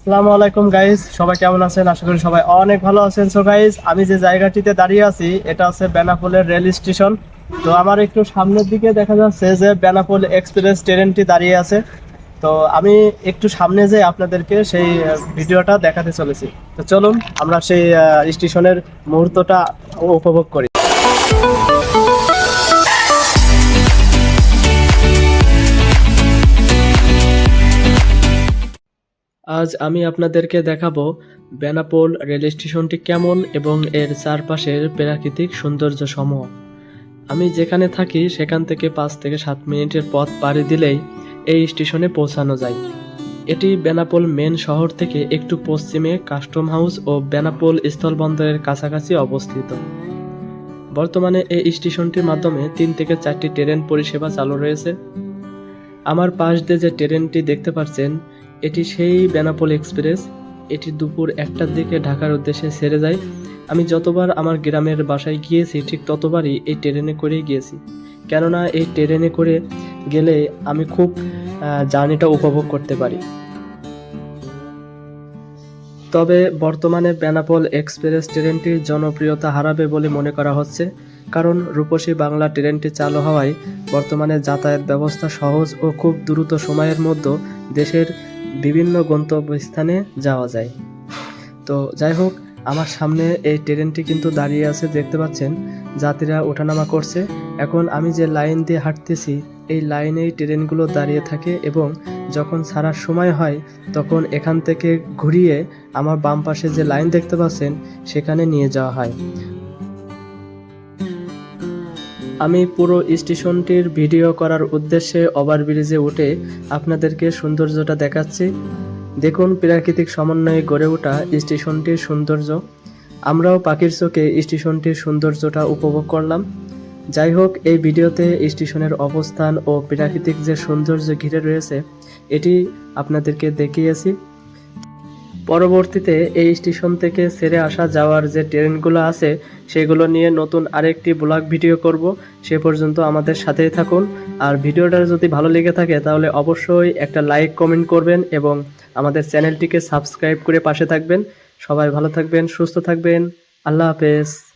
আসসালামু আলাইকুম গাইস সবাই কেমন আছেন? আশা করি সবাই অনেক ভালো আছেন। সো গাইস আমি যে জায়গাটিতে দাঁড়িয়ে আছি, এটা হচ্ছে বেনাপোলের রেল স্টেশন। তো আমার একটু সামনের দিকে দেখা যাচ্ছে যে বেনাপোল এক্সপ্রেস ট্রেনটি দাঁড়িয়ে আছে। তো আমি একটু সামনে যে আপনাদেরকে সেই ভিডিওটা দেখাতে চলেছি। তো চলুন, আমরা সেই স্টেশনের মুহূর্তটা উপভোগ করি। আজ আমি আপনাদেরকে দেখাবো বেনাপোল রেল স্টেশনটি কেমন এবং এর চারপাশের প্রাকৃতিক সৌন্দর্য সমূহ আমি যেখানে থাকি, সেখান থেকে পাঁচ থেকে সাত মিনিটের পথ পাড়ি দিলেই এই স্টেশনে পৌঁছানো যায়। এটি বেনাপোল মেন শহর থেকে একটু পশ্চিমে কাস্টম হাউস ও বেনাপোল স্থলবন্দরের কাছাকাছি অবস্থিত। বর্তমানে এই স্টেশনটির মাধ্যমে তিন থেকে চারটি ট্রেন পরিষেবা চালু রয়েছে। আমার পাশ দিয়ে যে ট্রেনটি দেখতে পাচ্ছেন, এটি সেই বেনাপোল এক্সপ্রেস। এটি দুপুর একটার দিকে ঢাকার উদ্দেশ্যে সেরে যায়। আমি যতবার আমার গ্রামের বাসায় গিয়েছি, ঠিক ততবারই এই ট্রেনে করেই গিয়েছি। কেননা এই ট্রেনে করে গেলে আমি খুব জার্নিটা উপভোগ করতে পারি। তবে বর্তমানে বেনাপোল এক্সপ্রেস ট্রেনটির জনপ্রিয়তা হারাবে বলে মনে করা হচ্ছে, কারণ রূপসী বাংলা ট্রেনটি চালু হওয়ায় বর্তমানে যাতায়াত ব্যবস্থা সহজ ও খুব দ্রুত সময়ের মধ্যে দেশের বিভিন্ন গন্তব্যস্থানে যাওয়া যায়। তো যাই হোক, আমার সামনে এই ট্রেনটি কিন্তু দাঁড়িয়ে আছে, দেখতে পাচ্ছেন, যাত্রীরা ওঠানামা করছে। এখন আমি যে লাইন দিয়ে হাঁটতেছি এই লাইনেই ট্রেনগুলো দাঁড়িয়ে থাকে এবং যখন ছাড়ার সময় হয়, তখন এখান থেকে ঘুরিয়ে আমার বাম পাশে যে লাইন দেখতে পাচ্ছেন, সেখানে নিয়ে যাওয়া হয়। আমি পুরো স্টেশনটির ভিডিও করার উদ্দেশ্যে ওভারব্রিজে উঠে আপনাদেরকে সৌন্দর্যটা দেখাচ্ছি। দেখুন, প্রাকৃতিক সমন্বয়ে গড়ে ওঠা স্টেশনটির সৌন্দর্য। আমরাও পাখির চোখে স্টেশনটির সৌন্দর্যটা উপভোগ করলাম। যাই হোক এই ভিডিওতে স্টেশনের অবস্থান ও প্রাকৃতিক যে সৌন্দর্য ঘিরে রয়েছে, এটি আপনাদেরকে দেখিয়েছি। পরবর্তীতে এই স্টেশন থেকে ছেড়ে আসা যাওয়ার যে ট্রেনগুলো আছে, সেগুলো নিয়ে নতুন আরেকটি ব্লগ ভিডিও করব। সে পর্যন্ত আমাদের সাথেই থাকুন। আর ভিডিওটা যদি ভালো লেগে থাকে, তাহলে অবশ্যই একটা লাইক, কমেন্ট করবেন এবং আমাদের চ্যানেলটিকে সাবস্ক্রাইব করে পাশে থাকবেন। সবাই ভালো থাকবেন, সুস্থ থাকবেন। আল্লাহ হাফেজ।